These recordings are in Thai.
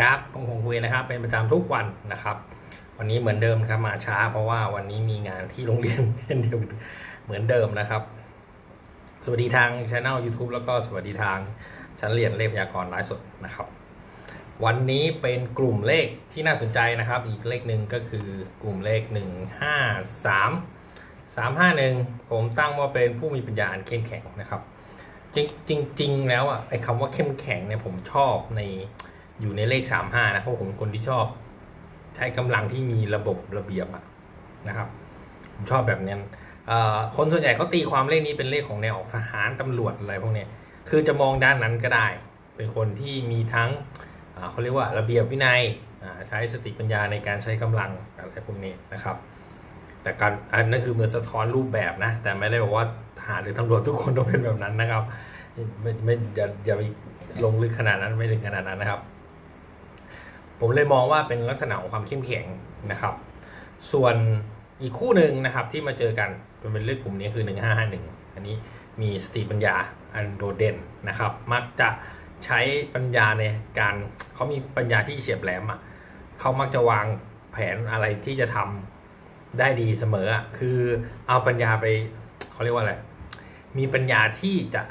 ครับผมคงคุยนะครับ เป็นประจำทุกวันนะครับ วันนี้เหมือนเดิมครับมาช้า เพราะว่าวันนี้มีงานที่โรงเรียนเช่นเดียวเหมือนเดิมนะครับ สวัสดีทางช anel YouTube แล้วก็สวัสดีทางชั้นเรียนเลขพยากรณ์ไลฟ์สดนะครับ วันนี้เป็นกลุ่มเลขที่น่าสนใจนะครับ อีกเลขหนึ่งก็คือกลุ่มเลข 1 5 3 3 5 1 ผมตั้งว่าเป็นผู้มีปัญญาอันเข้มแข็งนะครับ จริงจริงๆแล้วอะไอ้คำว่าเข้มแข็งเนี่ยผมชอบใน อยู่ในเลข35นะเพราะผมคนที่ชอบ ใช้กำลังที่มีระบบระเบียบะนะครับ ผมชอบแบบนั้นคนส่วนใหญ่เขาตีความเลขนี้เป็นเลขของแนวออกทหารตำรวจอะไรพวกนี้คือจะมองด้านนั้นก็ได้ เป็นคนที่มีทั้งเขาเรียกว่าระเบียบวินัยใช้สติปัญญาในการใช้กำลังอะไรพวกนี้นะครับ แต่การอันนั้นคือเหมือนสะท้อนรูปแบบนะ แต่ไม่ได้บอกว่าทหารหรือตำรวจทุกคนต้องเป็นแบบนั้นนะครับ ไม่ไม่อย่าอย่าไปลงลึกขนาดนั้นไม่ถึงขนาดนั้นนะครับ ผมเลยมองว่าเป็นลักษณะของความเข้มแข็งนะครับ ส่วนอีกคู่หนึ่งนะครับที่มาเจอกันเป็นเลขกลุ่มนี้คือ 1551 อันนี้มีสติปัญญาอันโดดเด่นนะครับ มักจะใช้ปัญญาในการเขามีปัญญาที่เฉียบแหลมอะเขามักจะวางแผนอะไรที่จะทำได้ดีเสมออะคือเอาปัญญาไปเขาเรียกว่าอะไร มีปัญญาที่จะ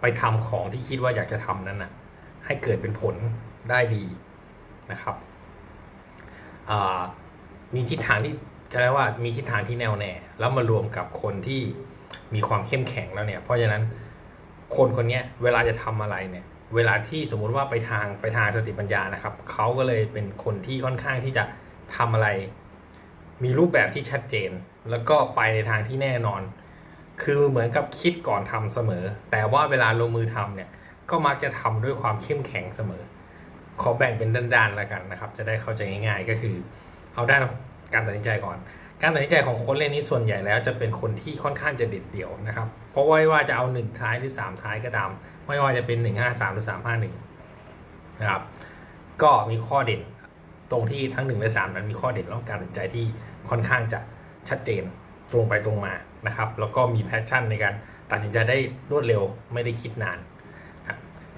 ไปทำของที่คิดว่าอยากจะทำนั้นน่ะให้เกิดเป็นผลได้ดี นะครับมีทิศทางที่จะเรียกว่ามีทิศทางที่แน่วแน่ แล้วมารวมกับคนที่มีความเข้มแข็งแล้วเนี่ย เพราะฉะนั้นคนคนนี้เวลาจะทำอะไรเนี่ย เวลาที่สมมุติว่าไปทางไปทางสติปัญญานะครับเขาก็เลยเป็นคนที่ค่อนข้างที่จะทำอะไร มีรูปแบบที่ชัดเจน แล้วก็ไปในทางที่แน่นอน คือเหมือนกับคิดก่อนทำเสมอ แต่ว่าเวลาลงมือทำเนี่ยก็มักจะทำด้วยความเข้มแข็งเสมอ ขอแบ่งเป็นด้านๆแล้วกันนะครับ จะได้เข้าใจง่ายๆ ก็คือ เอาด้านการตัดสินใจก่อน การตัดสินใจของคนเล่นนี้ส่วนใหญ่แล้วจะเป็นคนที่ค่อนข้างจะเด็ดเดี่ยวนะครับ เพราะว่าไม่ว่าจะเอาหนึ่งท้ายหรือสามท้ายก็ตาม ไม่ว่าจะเป็นหนึ่งห้าสามหรือสามห้าหนึ่งนะครับ ก็มีข้อเด่นตรงที่ทั้งหนึ่งและสามนั้นมีข้อเด่นเรื่องการตัดสินใจที่ค่อนข้างจะชัดเจนตรงไปตรงมานะครับ แล้วก็มีแพชชั่นในการตัดสินใจได้รวดเร็วไม่ได้คิดนาน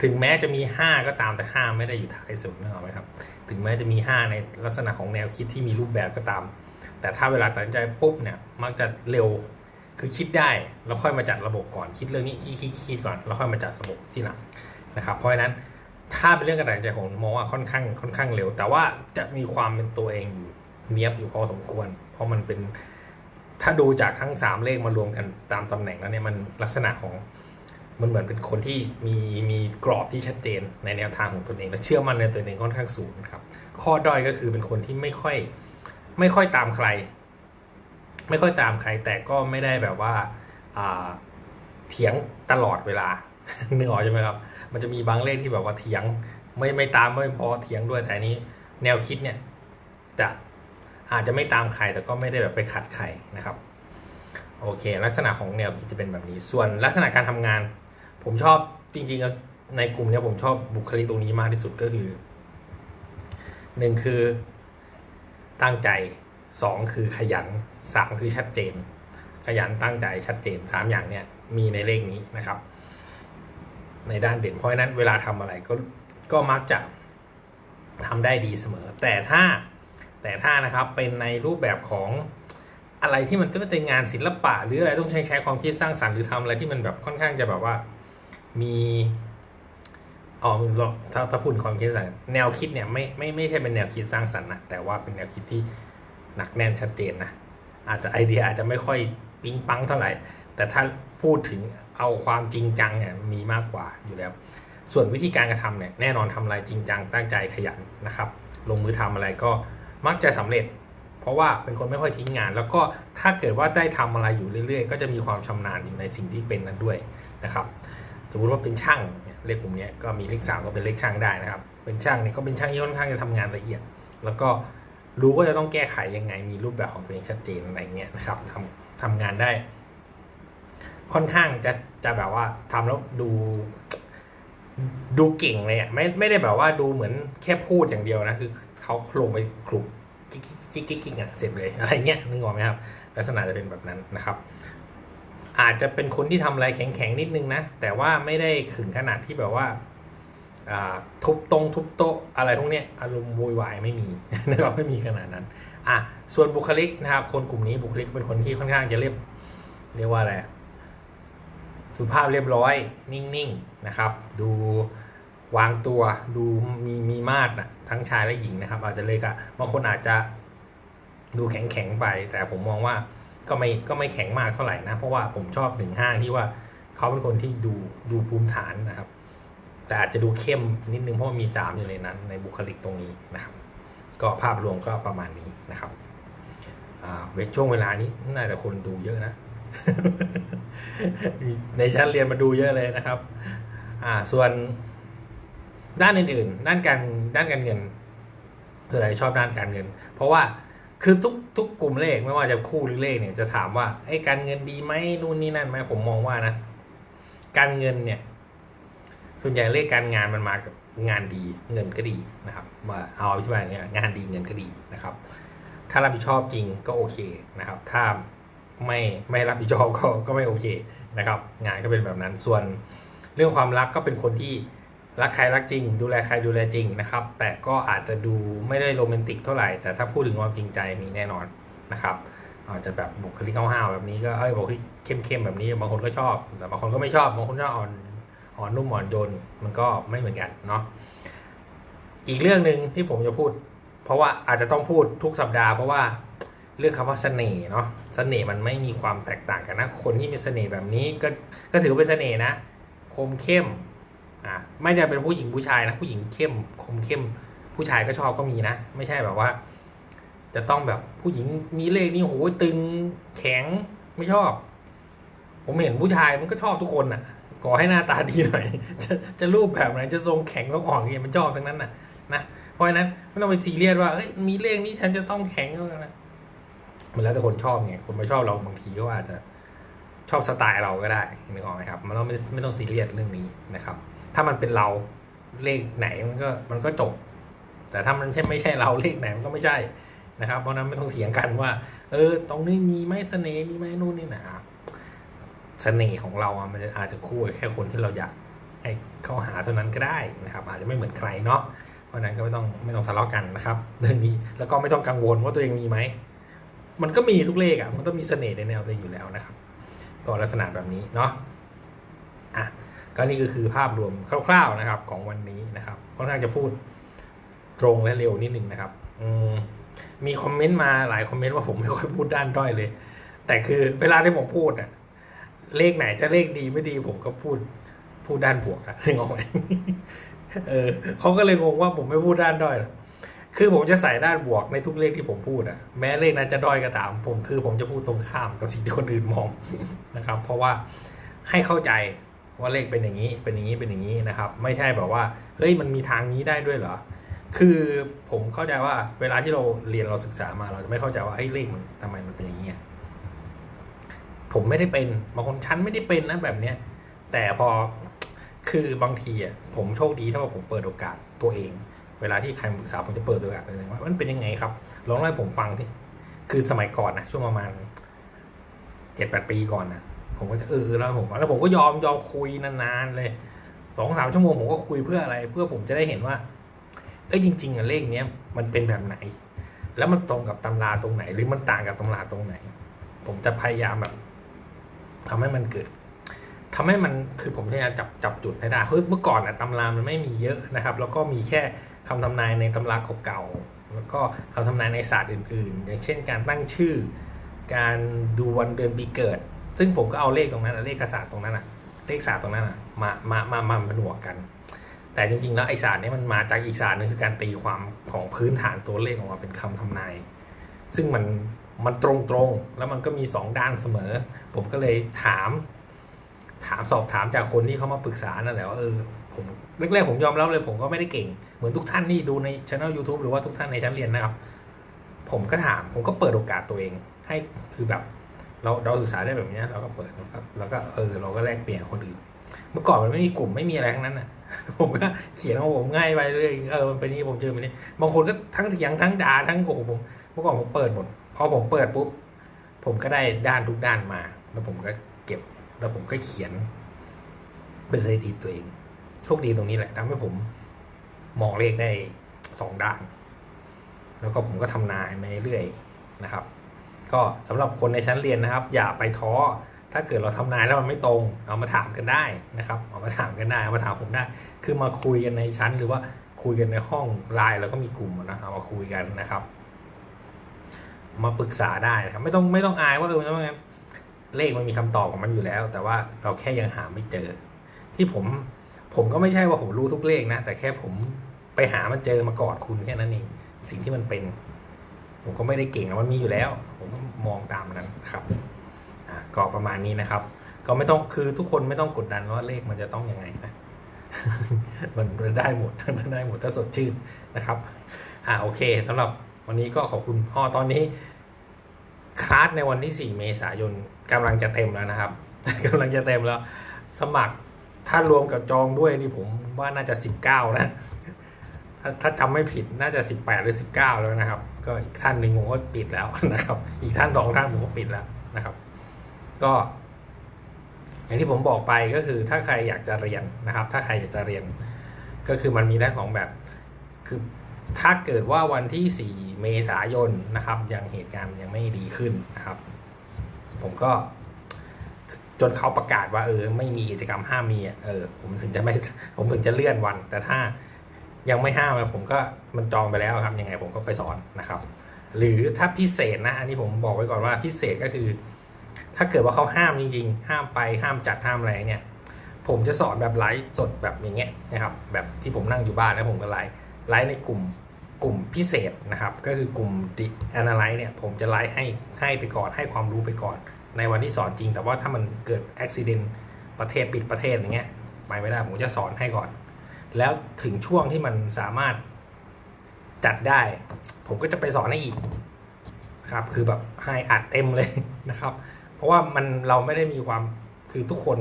ถึงแม้จะมี 5 ก็ตามแต่ 5 ไม่ได้อยู่ท้ายสุดนึกออกไหมครับ ถึงแม้จะมี 5 ในลักษณะของแนวคิดที่มีรูปแบบก็ตาม แต่ถ้าเวลาตัดสินใจปุ๊บเนี่ยมักจะเร็วคือคิดได้แล้วค่อยมาจัดระบบก่อนคิดเรื่องนี้คิดคิดคิดก่อนแล้วค่อยมาจัดระบบที่หลังนะครับ เพราะฉะนั้นถ้าเป็นเรื่องการตัดสินใจของมองว่าค่อนข้างค่อนข้างเร็ว แต่ว่าจะมีความเป็นตัวเองอยู่เนียบอยู่พอสมควร เพราะมันเป็นถ้าดูจากทั้งสามเลขมารวมกันตามตำแหน่งแล้วเนี่ยมันลักษณะของ มันเหมือนเป็นคนที่มีมีกรอบที่ชัดเจนในแนวทางของตนเองและเชื่อมั่นในตัวเองค่อนข้างสูงครับ ข้อด้อยก็คือเป็นคนที่ไม่ค่อยไม่ค่อยตามใคร ไม่ค่อยตามใคร แต่ก็ไม่ได้แบบว่าเถียงตลอดเวลาเนึกออกใช่ไหมครับ มันจะมีบางเลขที่แบบว่าเถียงไม่ไม่ตามไม่พอเถียงด้วยแต่นี้ แนวคิดเนี่ยจะอาจจะไม่ตามใครแต่ก็ไม่ได้แบบไปขัดใครนะครับโอเค ลักษณะของแนวคิดจะเป็นแบบนี้ ส่วนลักษณะการทำงาน ผมชอบจริงๆในกลุ่มเนี้ยผมชอบบุคลิกตรงนี้มากที่สุดก็คือหนึ่งคือตั้งใจสองคือขยันสามคือชัดเจน ขยันตั้งใจชัดเจนสามอย่างเนี้ยมีในเลขนี้นะครับ ในด้านเด่นเพราะนั้นเวลาทำอะไรก็ก็มักจะทำได้ดีเสมอ แต่ถ้าแต่ถ้านะครับเป็นในรูปแบบของอะไรที่มันต้องเป็นงานศิลปะ หรืออะไรต้องใช้ใช้ความคิดสร้างสรรค์หรือทำอะไรที่มันแบบค่อนข้างจะแบบว่า มีอ๋อถ้าถ้าพูดความคิดสร้างแนวคิดเนี่ยไม่ไม่ไม่ใช่เป็นแนวคิดสร้างสรรค์นะแต่ว่าเป็นแนวคิดที่หนักแน่นชัดเจนนะอาจจะไอเดียอาจจะไม่ค่อยปิ๊งปังเท่าไหร่ แต่ถ้าพูดถึงเอาความจริงจังเนี่ยมีมากกว่าอยู่แล้ว ส่วนวิธีการกระทำเนี่ยแน่นอนทำอะไรจริงจังตั้งใจขยันนะครับ ลงมือทำอะไรก็มักจะสำเร็จ เพราะว่าเป็นคนไม่ค่อยทิ้งงาน แล้วก็ถ้าเกิดว่าได้ทำอะไรอยู่เรื่อย ๆ ก็จะมีความชำนาญอยู่ในสิ่งที่เป็นนั้นด้วยนะครับ สมมติว่าเป็นช่างเลขกลุ่มนี้ก็มีเลขสามก็เป็นเลขช่างได้นะครับ เป็นช่างเนี่ยก็เป็นช่างที่ค่อนข้างจะทำงานละเอียด แล้วก็รู้ว่าจะต้องแก้ไขยังไง มีรูปแบบของตัวเองชัดเจนอะไรเงี้ยนะครับทำทำงานได้ ค่อนข้างจะจะแบบว่าทำแล้วดู ดูเก่งเลยอะไม่ไม่ได้แบบว่าดูเหมือนแค่พูดอย่างเดียวนะคือเขาลงไปคลุกกิ๊กกิ๊กกิ๊กกิ๊กอะเสร็จเลยอะไรเงี้ยนึกออกไหมครับ ลักษณะจะเป็นแบบนั้นนะครับ อาจจะเป็นคนที่ทำอะไรแข็งๆนิดนึงนะ แต่ว่าไม่ได้ถึงขนาดที่แบบว่าทุบตรงทุบโต๊ะอะไรพวกนี้อารมณ์โวยวายไม่มีนะครับไม่มีขนาดนั้นอะส่วนบุคลิกนะครับ คนกลุ่มนี้บุคลิกเป็นคนที่ค่อนข้างจะเรียบเรียกว่าอะไรสุภาพเรียบร้อยนิ่งๆนะครับ ดูวางตัวดูมีมีมาตรนะทั้งชายและหญิงนะครับ อาจจะเลยกะบางคนอาจจะดูแข็งๆไป แต่ผมมองว่า ก็ไม่ก็ไม่แข็งมากเท่าไหร่นะ เพราะว่าผมชอบหนึ่งห้างที่ว่าเขาเป็นคนที่ดูดูภูมิฐานนะครับ แต่อาจจะดูเข้มนิดนึงเพราะมีสามอยู่ในนั้น ในบุคลิกตรงนี้นะครับ ก็ภาพรวมก็ประมาณนี้นะครับเวทช่วงเวลานี้น่าจะคนดูเยอะนะ ในชั้นเรียนมาดูเยอะเลยนะครับ อ่าส่วนด้านอื่นๆ ด้านการด้านการเงินเธอชอบด้านการเงิน เพราะว่า คือทุกทุกกลุ่มเลขไม่ว่าจะคู่หรือเลขเนี่ยจะถามว่าไอ้การเงินดีไหมนู่นนี่นั่นไหมผมมองว่านะ การเงินเนี่ย ส่วนใหญ่เลขการงานมันมากับงานดีเงินก็ดีนะครับว่าเอาอธิบายอย่างเงี้ยงานดีเงินก็ดีนะครับ ถ้ารับผิดชอบจริงก็โอเคนะครับ ถ้าไม่ไม่รับผิดชอบก็ก็ไม่โอเคนะครับ งานก็เป็นแบบนั้นส่วนเรื่องความรักก็เป็นคนที่ รักใครรักจริง ดูแลใครดูแลจริงนะครับ แต่ก็อาจจะดูไม่ได้โรแมนติกเท่าไหร่ แต่ถ้าพูดถึงความจริงใจมีแน่นอนนะครับอาจจะแบบบุคลิกห้าวๆแบบนี้ก็เอ้ยบุคลิกเข้มๆแบบนี้บางคนก็ชอบ แต่บางคนก็ไม่ชอบบางคนชอบอ่อนอ่อนนุ่มอ่อนโยนมันก็ไม่เหมือนกันเนาะอีกเรื่องหนึ่งที่ผมจะพูด เพราะว่าอาจจะต้องพูดทุกสัปดาห์เพราะว่าเรื่องคำว่าเสน่ห์เนาะเสน่ห์มันไม่มีความแตกต่างกันนะคนที่มีเสน่ห์แบบนี้ก็ก็ถือว่าเป็นเสน่ห์นะ คมเข้ม อะไม่จะเป็นผู้หญิงผู้ชายนะ ผู้หญิงเข้มคมเข้ม ผู้ชายก็ชอบก็มีนะ ไม่ใช่แบบว่า จะต้องแบบผู้หญิงมีเลขนี่โอ้โหตึงแข็งไม่ชอบ ผมเห็นผู้ชายมันก็ชอบทุกคนน่ะขอให้หน้าตาดีหน่อย จะจะรูปแบบไหนจะทรงแข็งทรงอ่อนเนี่ยมันชอบทั้งนั้นน่ะนะเพราะฉะนั้นไม่ต้องไปซีเรียสว่าเอ้ยมีเลขนี้ฉันจะต้องแข็งก็นะมันแล้วแต่คนชอบไงคนไม่ชอบเราบางทีก็อาจจะชอบสไตล์เราก็ได้นึกออกไหมครับมันต้องไม่ไม่ต้องซีเรียสเรื่องนี้นะครับ ถ้ามันเป็นเราเลขไหนมันก็มันก็จบ แต่ถ้ามันไม่ใช่เราเลขไหนมันก็ไม่ใช่นะครับ เพราะนั้นไม่ต้องเถียงกันว่า เออ ตรงนี้มีไหมเสน่ห์มีไหมนู่นนี่นะครับเสน่ห์ของเราอะมันอาจจะคู่แค่คนที่เราอยากให้เข้าหาเท่านั้นก็ได้นะครับ อาจจะไม่เหมือนใครเนาะเพราะนั้นก็ไม่ต้องไม่ต้องทะเลาะกันนะครับเรื่องนี้แล้วก็ไม่ต้องกังวลว่าตัวเองมีไหมมันก็มีทุกเลขอะมันต้องมีเสน่ห์ในแนวตัวเองอยู่แล้วนะครับก็ลักษณะแบบนี้เนาะอะ ก็นี่ก็คือภาพรวมคร่าวๆนะครับของวันนี้นะครับค่อนข้างจะพูดตรงและเร็วนิดนึงนะครับอืมีคอมเมนต์มาหลายคอมเมนต์ว่าผมไม่ค่อยพูดด้านด้อยเลย แต่คือเวลาที่ผมพูดอะเลขไหนจะเลขดีไม่ดี ผมก็พูดพูดด้านบวกอะนึกออกไหมเออเขาก็เลยงงว่าผมไม่พูดด้านด้อยหรอคือผมจะใส่ด้านบวกในทุกเลขที่ผมพูดอะแม้เลขนั้นจะด้อยก็ตาม ผมคือผมจะพูดตรงข้ามกับสิ่งที่คนอื่นมองนะครับ เพราะว่าให้เข้าใจ ว่าเลขเป็นอย่างนี้เป็นอย่างนี้เป็นอย่างนี้นะครับ ไม่ใช่แบบว่าเฮ้ยมันมีทางนี้ได้ด้วยเหรอคือผมเข้าใจว่าเวลาที่เราเรียนเราศึกษามาเราจะไม่เข้าใจว่าไอ้เลขมันทำไมมันเป็นอย่างนี้ผมไม่ได้เป็นบางคนชั้นไม่ได้เป็นนะแบบเนี้ยแต่พอคือบางทีอะผมโชคดีถ้าว่าผมเปิดโอกาสตัวเอง เวลาที่ใครปรึกษาผมจะเปิดโอกาสตัวเองว่ามันเป็นยังไงครับลองเล่าให้ผมฟังที่คือสมัยก่อนนะช่วงประมาณเจ็ดแปดปีก่อนนะ ผมก็จะเออแล้วผมแล้วผมก็ยอมยอมคุยนานๆเลยสองสามชั่วโมงผมก็คุยเพื่ออะไร เพื่อผมจะได้เห็นว่า เอ้ยจริง ๆอะเลขเนี้ยมันเป็นแบบไหน แล้วมันตรงกับตำราตรงไหน หรือมันต่างกับตำราตรงไหน ผมจะพยายามแบบทำให้มันเกิดทำให้มันคือผมพยายามจับจับจุดให้ได้เฮ้ยเมื่อก่อนอะตำรามันไม่มีเยอะนะครับ แล้วก็มีแค่คำทำนายในตำราเก่าๆแล้วก็คำทำนายในศาสตร์อื่น ๆ อย่างเช่น การตั้งชื่อ การดูวันเดือนปีเกิด ซึ่งผมก็เอาเลขตรงนั้นเลขศาสตร์ตรงนั้นอะเลขศาสตร์ตรงนั้นอะมามามามาผนวกกัน แต่จริงๆแล้วไอศาสตร์นี้มันมาจากอีกศาสตร์หนึงคือการตีความของพื้นฐานตัวเลขออกมาเป็นคำทำนาย ซึ่งมันมันตรงๆ แล้วมันก็มีสองด้านเสมอ ผมก็เลยถาม ถามสอบถามจากคนที่เขามาปรึกษานั่นแหละว่าเออผมแรกๆผมยอมรับเลยผมก็ไม่ได้เก่ง เหมือนทุกท่านที่ดูในช่อง YouTube หรือว่าทุกท่านในชั้นเรียนนะครับ ผมก็ถามผมก็เปิดโอกาสตัวเอง ให้คือแบบ เราเราศึกษาได้แบบนี้เราก็เปิดแล้วก็แล้วก็เออเราก็แลกเปลี่ยนคนอื่น เมื่อก่อนมันไม่มีกลุ่มไม่มีอะไรทั้งนั้นน่ะผมก็เขียนของผมง่ายไปเลยเออมันเป็นนี้ผมเจอมันนี้บางคนก็ทั้งเถียงทั้งด่าทั้งโอ้โหผมเมื่อก่อนผมเปิดหมดพอผมเปิดปุ๊บผมก็ได้ด้านทุกด้านมา แล้วผมก็เก็บ แล้วผมก็เขียน เป็นสถิติตัวเองโชคดีตรงนี้แหละทำให้ผมมองเลขได้สองด้าน แล้วก็ผมก็ทำนายมาเรื่อยนะครับ ก็สำหรับคนในชั้นเรียนนะครับ อย่าไปท้อถ้าเกิดเราทำนายแล้วมันไม่ตรง เอามาถามกันได้นะครับ เอามาถามกันได้เอามาถามผมได้ คือมาคุยกันในชั้นหรือว่าคุยกันในห้องไลน์แล้วก็มีกลุ่มนะเอามาคุยกันนะครับ มาปรึกษาได้นะครับ ไม่ต้องไม่ต้องอายว่าเออไม่ต้องงั้นเลขมันมีคำตอบของมันอยู่แล้ว แต่ว่าเราแค่ยังหาไม่เจอ ที่ผมผมก็ไม่ใช่ว่าผมรู้ทุกเลขนะ แต่แค่ผมไปหามันเจอมาก่อนคุณแค่นั้นเองสิ่งที่มันเป็น ผมก็ไม่ได้เก่งนะมันมีอยู่แล้ว ผมก็มองตามนั้นนะครับอ่าก็ประมาณนี้นะครับ ก็ไม่ต้องคือทุกคนไม่ต้องกดดันว่าเลขมันจะต้องยังไงนะมันได้หมดได้หมดถ้าสดชื่นนะครับ อ่าโอเคสำหรับวันนี้ก็ขอบคุณอ๋อตอนนี้คลาสในวันที่ 4 เมษายนกำลังจะเต็มแล้วนะครับกำลังจะเต็มแล้ว สมัครถ้ารวมกับจองด้วยนี่ผมว่าน่าจะ 19 นะ ถ้าถ้าจำไม่ผิดน่าจะ 18 หรือ 19 แล้วนะครับ ก็อีกท่านหนึ่งผมก็ปิดแล้วนะครับ อีกท่านสองท่านผมก็ปิดแล้วนะครับ ก็ อย่างที่ผมบอกไปก็คือถ้าใครอยากจะเรียนนะครับ ถ้าใครอยากจะเรียน ก็คือมันมีได้สองแบบ คือถ้าเกิดว่าวันที่ 4 เมษายนนะครับ ยังเหตุการณ์ยังไม่ดีขึ้นนะครับ ผมก็จนเขาประกาศว่าเออ ไม่มีกิจกรรมห้ามมีเออผมถึงจะไม่ผมถึงจะเลื่อนวัน แต่ถ้า ยังไม่ห้ามอะผมก็มันจองไปแล้วครับยังไงผมก็ไปสอนนะครับ หรือถ้าพิเศษนะอันนี้ผมบอกไว้ก่อนว่าพิเศษก็คือ ถ้าเกิดว่าเขาห้ามจริงๆ ห้ามไปห้ามจัดห้ามอะไรเนี่ย ผมจะสอนแบบไลฟ์สดแบบอย่างเงี้ยนะครับ แบบที่ผมนั่งอยู่บ้านแล้วผมก็ไลฟ์ไลฟ์ในกลุ่มกลุ่มพิเศษนะครับ ก็คือกลุ่ม The Analyze เนี่ยผมจะไลฟ์ให้ให้ไปก่อนให้ความรู้ไปก่อน ในวันที่สอนจริง แต่ว่าถ้ามันเกิดอุบิเหตุประเทศปิดประเทศอย่างเงี้ยไปไม่ได้ผมจะสอนให้ก่อน แล้วถึงช่วงที่มันสามารถจัดได้ ผมก็จะไปสอนให้อีกครับ คือแบบให้อัดเต็มเลยนะครับ เพราะว่ามันเราไม่ได้มีความคือทุกคน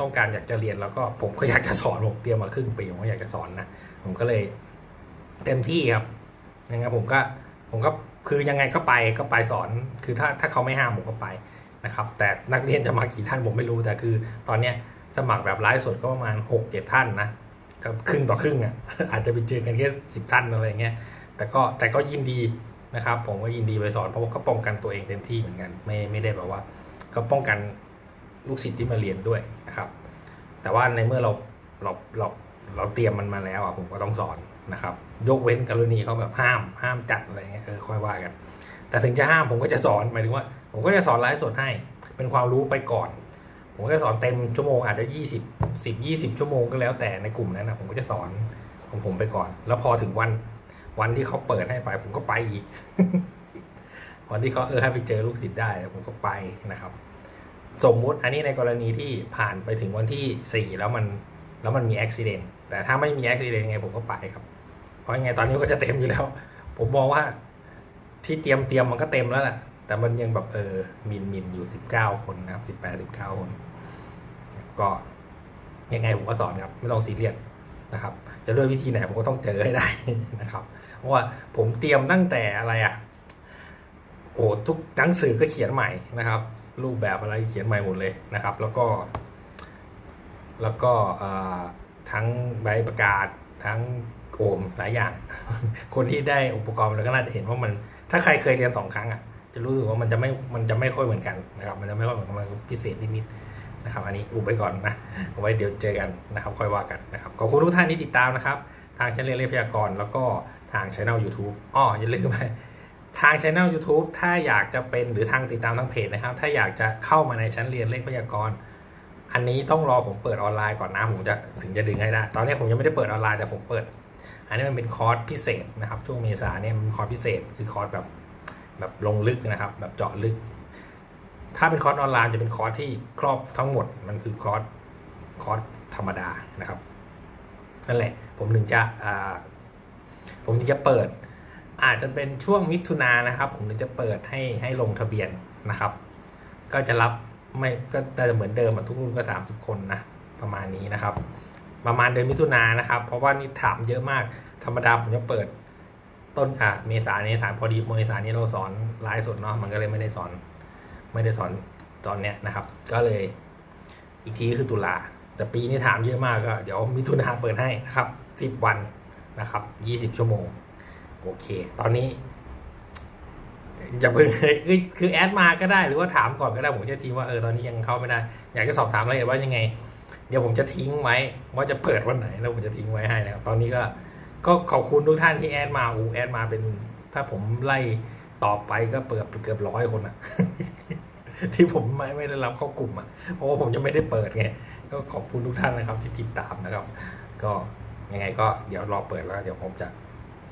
ต้องการอยากจะเรียนแล้วก็ผมก็อยากจะสอนผมเตรียมมาครึ่งปีผมก็อยากจะสอนนะผมก็เลยเต็มที่ครับยังไงผมก็ผมก็คือยังไงก็ไปก็ไปสอน คือถ้าถ้าเขาไม่ห้ามผมก็ไปนะครับ แต่นักเรียนจะมากี่ท่านผมไม่รู้แต่คือ ตอนเนี้ยสมัครแบบไลฟ์สดก็ประมาณหกเจ็ดท่านนะ ก็ครึ่งต่อครึ่งอะอาจจะไปเจอกันแค่สิบท่านอะไรเงี้ยแต่ก็แต่ก็ยินดีนะครับ ผมก็ยินดีไปสอนเพราะว่าก็ป้องกันตัวเองเต็มที่เหมือนกัน ไม่ไม่ได้แบบว่า ก็ป้องกันลูกศิษย์ที่มาเรียนด้วยนะครับ แต่ว่าในเมื่อเราเราเราเราเตรียมมันมาแล้วอะผมก็ต้องสอนนะครับ ยกเว้นกรณีเขาแบบห้ามห้ามจัดอะไรเงี้ยเออค่อยว่ากัน แต่ถึงจะห้ามผมก็จะสอนหมายถึงว่า ผมก็จะสอนไลฟ์สดให้ เป็นความรู้ไปก่อน ผมก็จะสอนเต็มชั่วโมงอาจจะยี่ สิบยี่สิบชั่วโมงก็แล้วแต่ในกลุ่มนั้นนะผมก็จะสอนของผมไปก่อน แล้วพอถึงวันวันที่เขาเปิดให้ไป ผมก็ไปอีก วันที่เขาเออให้ไปเจอลูกศิษย์ได้ผมก็ไปนะครับ สมมุติอันนี้ในกรณีที่ผ่านไปถึงวันที่สี่แล้วมันแล้วมันมีอุบิเหตุแต่ถ้าไม่มีอุบิเหตุไงผมก็ไปครับ เพราะยังไงตอนนี้ก็จะเต็มอยู่แล้ว ผมมองว่าที่เตรียมเตรียมมันก็เต็มแล้วแหละแต่มันยังแบบเออมินมินอยู่สิบเก้าคนนะครับสิบแปดสิบเก้าคน ก็ ยังไงผมก็สอนครับ ไม่ต้องซีเรียสนะครับ จะด้วยวิธีไหนผมก็ต้องเจอให้ได้นะครับ เพราะว่าผมเตรียมตั้งแต่อะไรอะโอ้ทุกหนังสือก็เขียนใหม่นะครับ รูปแบบอะไรเขียนใหม่หมดเลยนะครับ แล้วก็ แล้วก็ทั้งใบประกาศทั้งโอมหลายอย่าง คนที่ได้อุปกรณ์แล้วก็น่าจะเห็นว่ามัน ถ้าใครเคยเรียนสองครั้งอะจะรู้สึกว่ามันจะไม่มันจะไม่ค่อยเหมือนกันนะครับ มันจะไม่ค่อยเหมือนกันพิเศษนิดๆ นะครับ อันนี้อุบไปก่อนนะเอาไว้เดี๋ยวเจอกันนะครับ ค่อยว่ากันนะครับ ขอบคุณทุกท่านที่ติดตามนะครับ ทางช่องเรียนเลขพยากรณ์แล้วก็ทางช่อง YouTube อ้ออย่าลืมไปทางช่อง YouTube ถ้าอยากจะเป็นหรือทางติดตามทางเพจนะครับ ถ้าอยากจะเข้ามาในชั้นเรียนเลขพยากรณ์ อันนี้ต้องรอผมเปิดออนไลน์ก่อนนะ ผมจะถึงจะดึงให้ได้ ตอนนี้ผมยังไม่ได้เปิดออนไลน์แต่ผมเปิด อันนี้มันเป็นคอร์สพิเศษนะครับ ช่วงเมษาเนี่ยมันคอร์สพิเศษ คือคอร์สแบบแบบลงลึกนะครับ แบบเจาะลึก ถ้าเป็นคอร์สออนไลน์จะเป็นคอร์สที่ครอบทั้งหมดมันคือคอร์สคอร์สธรรมดานะครับนั่นแหละผมถึงจะผมถึงจะเปิด อาจจะเป็นช่วงมิถุนายนนะครับ ผมถึงจะเปิดให้ให้ลงทะเบียนนะครับ ก็จะรับไม่ก็จะเหมือนเดิมทุกรุ่นก็สามสิบคนนะประมาณนี้นะครับ ประมาณเดือนมิถุนายนนะครับ เพราะว่านี่ถามเยอะมากธรรมดาผมจะเปิดต้นอะเมษาเนี่ยถามพอดีเมษานี้เราสอนไลฟ์สดเนาะมันก็เลยไม่ได้สอน ไม่ได้สอนตอนเนี้ยนะครับ ก็เลยอีกทีก็คือตุลา แต่ปีนี้ถามเยอะมากก็เดี๋ยวมิถุนาเปิดให้นะครับสิบวันนะครับยี่สิบชั่วโมง โอเค ตอนนี้จะเพิ่งคือคือแอดมาก็ได้หรือว่าถามก่อนก็ได้ผมจะทีว่าเออตอนนี้ยังเข้าไม่ได้ อยากจะสอบถามรายละเอียดว่ายังไง เดี๋ยวผมจะทิ้งไว้ว่าจะเปิดวันไหนแล้วผมจะทิ้งไว้ให้นะครับตอนนี้ก็ก็ขอบคุณทุกท่านที่แอดมาอูแอดมาเป็น ถ้าผมไล่ต่อไปก็เปิดเกือบร้อยคนอะ ที่ผมไม่ไม่ได้รับเข้ากลุ่มอะเพราะว่าผมยังไม่ได้เปิดไงก็ขอบคุณทุกท่านนะครับที่ติดตามนะครับ ก็ยังไงก็เดี๋ยวรอเปิดแล้วเดี๋ยวผมจะ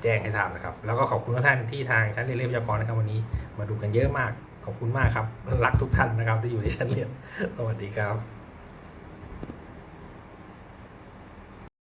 แจ้งให้ทราบนะครับ แล้วก็ขอบคุณทุกท่านที่ทางชั้นเรียนเรียนวิทยากรนะครับวันนี้มาดูกันเยอะมากขอบคุณมากครับ รักทุกท่านนะครับที่อยู่ในชั้นเรียน สวัสดีครับ